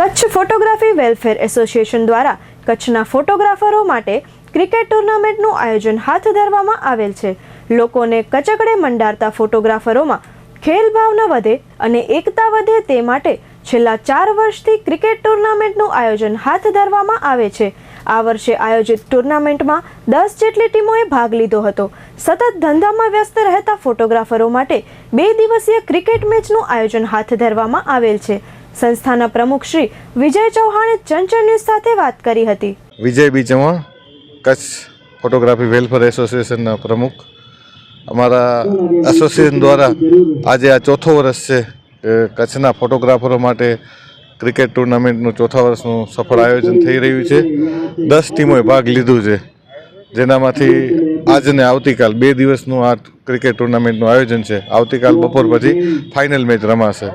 Kutch photography welfare association દ્વારા કચ્છના ફોટોગ્રાફરો માટે ક્રિકેટ ટુર્નામેન્ટનું આયોજન હાથ ધરવામાં આવેલ છે. લોકોને કચકડે મંડારતા ફોટોગ્રાફરોમાં ખેલ ભાવના વધે અને એકતા વધે તે માટે છેલ્લા ચાર વર્ષથી ક્રિકેટ ટુર્નામેન્ટનું આયોજન હાથ ધરવામાં આવે છે. આ વર્ષે આયોજિત ટુર્નામેન્ટમાં દસ જેટલી ટીમોએ ભાગ લીધો હતો. સતત ધંધામાં વ્યસ્ત રહેતા ફોટોગ્રાફરો માટે બે દિવસીય ક્રિકેટ મેચનું આયોજન હાથ ધરવામાં આવેલ છે. સંસ્થાના પ્રમુખ શ્રી વિજય ચૌહાણે ચંચળ ન્યૂઝ સાથે વાત કરી હતી. Vijay B Chauhan, Kutch photography welfare એસોસિએશનના પ્રમુખ. અમારા એસોસિએશન દ્વારા આજે આ ચોથો વર્ષ છે કચ્છના ફોટોગ્રાફરો માટે ક્રિકેટ ટુર્નામેન્ટનું ચોથા વર્ષનું સફળ આયોજન થઈ રહ્યું છે. દસ ટીમોએ ભાગ લીધું છે. જેનામાંથી આજ ને આવતીકાલ બે દિવસનું આ ક્રિકેટ ટુર્નામેન્ટનું આયોજન છે. આવતીકાલ બપોર પછી ફાઇનલ મેચ રમાશે.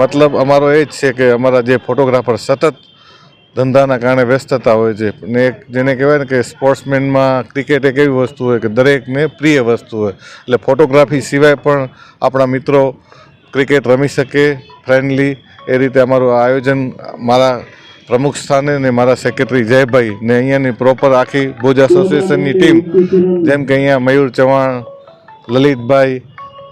મતલબ અમારો એ જ છે કે અમારા જે ફોટોગ્રાફર સતત ધંધાના કારણે વ્યસ્તતા હોય છે. ને એક જેને કહેવાય ને કે સ્પોર્ટ્સમેનમાં ક્રિકેટ એક એવી વસ્તુ હોય કે દરેકને પ્રિય વસ્તુ હોય. એટલે ફોટોગ્રાફી સિવાય પણ આપણા મિત્રો ક્રિકેટ રમી શકે ફ્રેન્ડલી એ રીતે અમારું આયોજન મારા પ્રમુખ સ્થાને ને મારા સેક્રેટરી જયભાઈ ને અહીંયાની પ્રોપર આખી ભુજ એસોસિએશનની ટીમ જેમ કે અહીંયા મયુર ચૌહાણ, લલિતભાઈ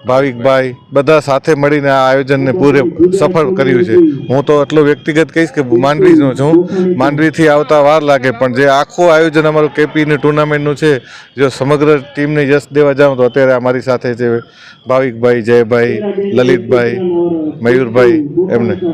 ભાવિકભાઈ બધા સાથે મળીને આ આયોજનને પૂરે સફળ કર્યું છે. હું તો એટલો વ્યક્તિગત કહીશ કે માંડવીનો છું માંડવીથી આવતા વાર લાગે, પણ જે આખું આયોજન અમારું કેપીની ટુર્નામેન્ટનું છે, જો સમગ્ર ટીમને યશ દેવા જાઉં તો અત્યારે અમારી સાથે જે ભાવિકભાઈ, જયભાઈ, લલિતભાઈ, મયુરભાઈ, એમને.